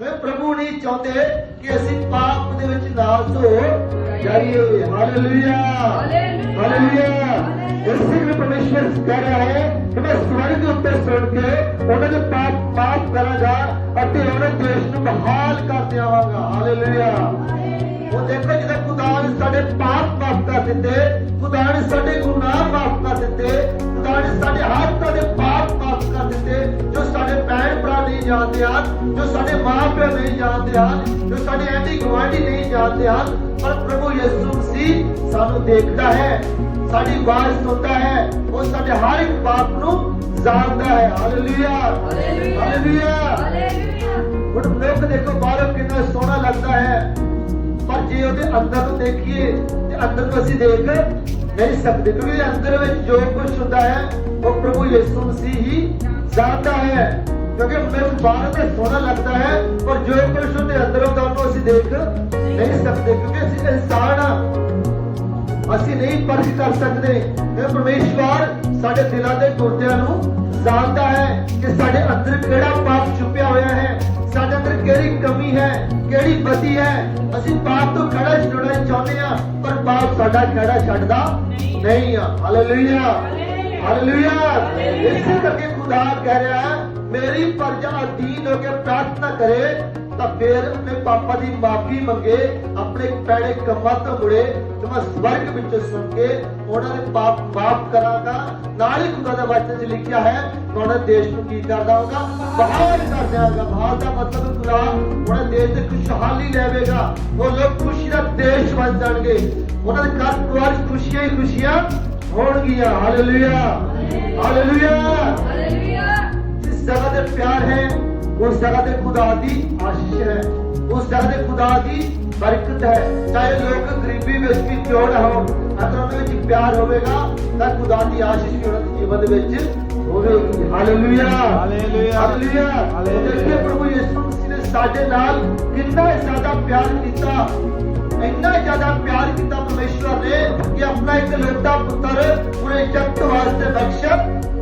ਵੇ ਪ੍ਰਭੂ ਨਹੀਂ ਚਾਹੁੰਦੇ ਕਿ ਅਸੀਂ ਪਾਪ ਦੇ ਵਿੱਚ ਨਾਲ ਧੋ ਜਾਈਏ। ਹਾਲੇਲੂਇਆ ਹਾਲੇਲੂਇਆ ਇਸੇ ਲਈ ਪਰਮੇਸ਼ਰ ਕਹਿ ਰਿਹਾ ਹੈ ਕਿ ਮੈਂ ਸਵਰਗ ਉੱਤੇ ਸੁਣ ਕੇ ਉਹਨਾਂ ਦੇ ਪਾਪ ਮਾਫ ਕਰਾਂਗਾ ਅਤੇ ਉਹਨਾਂ ਦੇਸ਼ ਨੂੰ ਬਹਾਲ ਕਰ ਦੇਵਾਂਗਾ। ਹਾਲੇਲੂਇਆ ਉਹ ਦੇਖੋ ਜਦੋਂ ਖੁਦਾ ਨੇ ਸਾਡੇ ਪਾਪ ਮਾਫ ਕਰ ਦਿੱਤੇ ਖੁਦਾ ਨੇ ਸਾਡੇ ਗੁਨਾਹ ਮਾਫ ਕਰ ਦਿੱਤੇ ਜਾਣਦੇ ਹਨ ਜੋ ਸਾਡੇ ਮਾਂ ਪਿਓ ਨਹੀਂ ਜਾਣਦੇ ਹਨ ਜੋ ਸਾਡੇ ਐਂਟੀ ਗਵਾਂਢੀ ਨਹੀਂ ਜਾਣਦੇ ਹਨ ਪਰ ਪ੍ਰਭੂ ਯਿਸੂ ਮਸੀਹ ਸਾਨੂੰ ਦੇਖਦਾ ਹੈ ਸਾਡੀ ਆਵਾਜ਼ ਸੁਣਦਾ ਹੈ ਉਹ ਸਾਡੇ ਹਰ ਇੱਕ ਪਾਪ ਨੂੰ ਜਾਣਦਾ ਹੈ। ਹਾਲੇਲੂਇਆ ਹਾਲੇਲੂਇਆ ਹੁਣ ਲੋਕ ਦੇਖੋ ਬਾਹਰੋਂ ਕਿੰਨਾ ਸੋਹਣਾ ਲੱਗਦਾ ਹੈ ਪਰ ਜੇ ਉਹਦੇ ਅੰਦਰ ਨੂੰ ਦੇਖੀਏ ਤੇ ਅੰਦਰ ਨੂੰ ਅਸੀਂ ਦੇਖ ਨਹੀਂ ਸਕਦੇ ਕਿਉਂਕਿ ਅੰਦਰ ਵਿੱਚ ਜੋ ਕੁਝ ਹੁੰਦਾ ਹੈ ਉਹ ਪ੍ਰਭੂ ਯਿਸੂ ਮਸੀਹ ਹੀ ਜਾਣਦਾ ਹੈ। ਕਿਉਂਕਿ ਮੈਨੂੰ ਬਾਹਰ ਤੇ ਸੋਹਣਾ ਲੱਗਦਾ ਹੈ ਪਰ ਜੋ ਕੁਝ ਉਹਦੇ ਅੰਦਰ ਹੁੰਦਾ ਉਹਨੂੰ ਅਸੀਂ ਦੇਖ ਨਹੀਂ ਸਕਦੇ ਕਿਉਂਕਿ ਅਸੀਂ ਇਨਸਾਨ ਹਾਂ ਅਸੀਂ ਨਹੀਂ ਪਰਖ ਕਰ ਸਕਦੇ। ਇਹ ਪਰਮੇਸ਼ਵਰ ਸਾਡੇ ਦਿਲਾਂ ਦੇ ਗੁਰਦਿਆਂ ਨੂੰ ਜਾਣਦਾ ਹੈ ਕਿ ਸਾਡੇ ਅੰਦਰ ਕਿਹੜਾ ਪਾਪ ਛੁਪਿਆ ਹੋਇਆ ਹੈ ਸਾਡੇ ਅੰਦਰ ਕਿਹੜੀ ਕਮੀ ਹੈ ਕਿਹੜੀ ਬਦੀ ਹੈ। ਅਸੀਂ ਪਾਪ ਤੋਂ ਖੜਾ ਛੁਡਾਉਣਾ ਚਾਹੁੰਦੇ ਆ ਪਰ ਪਾਪ ਸਾਡਾ ਖੜਾ ਛੱਡਦਾ ਨਹੀਂ ਆ। ਹਾਲੇਲੂਇਆ ਹਾਲੇਲੂਇਆ ਇਸੇ ਕਰਕੇ ਖੁਦਾ ਕਹਿ ਰਿਹਾ ਹੈ ਮੇਰੀ ਪ੍ਰਜਾ ਅਧੀਨ ਹੋ ਕੇ ਪ੍ਰਾਰਥਨਾ ਕਰੇ ਤਾਂ ਫਿਰ ਆਪਣੇ ਪਾਪਾ ਦੀ ਮਾਫੀ ਮੰਗੇ ਆਪਣੇ ਪੈੜੇ ਕੰਮਾਂ ਤੋਂ ਮੁੜੇ ਤੇ ਮੈਂ ਸਵਰਗ ਵਿੱਚੋਂ ਸੁਣ ਕੇ ਉਹਨਾਂ ਦੇ ਪਾਪ ਮਾਫ ਕਰਾਂਗਾ। ਨਾਲ ਹੀ ਖੁਦਾ ਦਾ ਵਚਨ 'ਚ ਲਿਖਿਆ ਹੈ ਉਹਨਾਂ ਦੇਸ਼ ਨੂੰ ਕੀ ਕਰਦਾ ਹੋਗਾ ਬਹਾਲ ਕਰ ਦਿਆਂਗਾ ਬਹਾਲ ਦਾ ਮਤਲਬ ਖੁਦਾ ਉਹਨਾਂ ਦੇਸ਼ ਤੇ ਖੁਸ਼ਹਾਲੀ ਲੈਵੇਗਾ। ਉਹ ਲੋਕ ਖੁਸ਼ੀ ਦਾ ਦੇਸ਼ ਬਣ ਜਾਣਗੇ। ਉਹਨਾਂ ਦੇ ਘਰ ਪਰਿਵਾਰ ਖੁਸ਼ੀਆਂ ਹੀ ਖੁਸ਼ੀਆਂ ਹੋਣਗੀਆਂ। ਹਾਲੇਲੂਇਆ ਹਾਲੇਲੂਇਆ ਤੇ ਪਿਆਰ ਹੈ ਉਸ ਜਗ੍ਹਾ ਤੇ ਖੁਦਾ ਦੀ ਆਸ਼ੀਸ਼ ਹੈ। ਉਸ ਜਗ੍ਹਾ ਤੇ ਖੁਦਾ ਦੀ ਬਰਕਤ ਹੈ। ਚਾਹੇ ਲੋਕ ਗਰੀਬੀ ਵਿੱਚ ਵੀ ਕਿਉਂ ਨਾ ਹੋਣ ਅਗਰ ਉਹਨਾਂ ਵਿੱਚ ਪਿਆਰ ਹੋਵੇਗਾ ਤਾਂ ਖੁਦਾ ਦੀ ਆਸ਼ੀਸ਼ ਵੀ ਉਹਨਾਂ ਦੇ ਜੀਵਨ ਵਿੱਚ ਹੋਵੇਗੀ। Hallelujah hallelujah. ਹਾਲੇਲੂਇਆ। ਦੇਖੀਏ ਪ੍ਰਭੂ ਯਿਸੂ ਮਸੀਹ ਨੇ ਸਾਡੇ ਨਾਲ ਕਿੰਨਾ ਜ਼ਿਆਦਾ ਪਿਆਰ ਕੀਤਾ। ਇੰਨਾ ਜ਼ਿਆਦਾ ਪਿਆਰ ਕੀਤਾ ਪਰਮੇਸ਼ਵਰ ਨੇ ਕਿ ਆਪਣਾ ਇੱਕ ਲੋਟਾ ਪੁੱਤਰ ਪੂਰੇ ਜਗਤ ਵਾਸਤੇ ਬਖਸ਼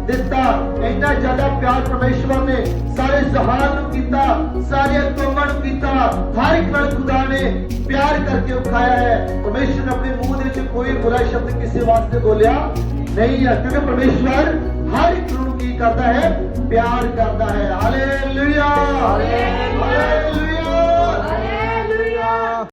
ਦਿੱਤਾ। ਇੰਨਾ ਜ਼ਿਆਦਾ ਪਿਆਰ ਪਰਮੇਸ਼ਵਰ ਨੇ ਸਾਰੇ ਜਹਾਨ ਨੂੰ ਕੀਤਾ ਸਾਰੇ ਕੌਮਾਂ ਨੂੰ ਕੀਤਾ। ਹਰ ਇੱਕ ਨਾਲ ਖੁਦਾ ਨੇ ਪਿਆਰ ਕਰਕੇ ਉਖਾਇਆ ਹੈ। ਪਰਮੇਸ਼ਵਰ ਨੇ ਆਪਣੇ ਮੂੰਹ ਦੇ ਵਿੱਚ ਕੋਈ ਬੁਰਾ ਸ਼ਬਦ ਕਿਸੇ ਵਾਸਤੇ ਬੋਲਿਆ ਨਹੀਂ ਹੈ। ਕਿਉਂਕਿ ਪਰਮੇਸ਼ਵਰ ਹਰ ਇੱਕ ਨੂੰ ਕੀ ਕਰਦਾ ਹੈ? ਪਿਆਰ ਕਰਦਾ ਹੈ। Hallelujah hallelujah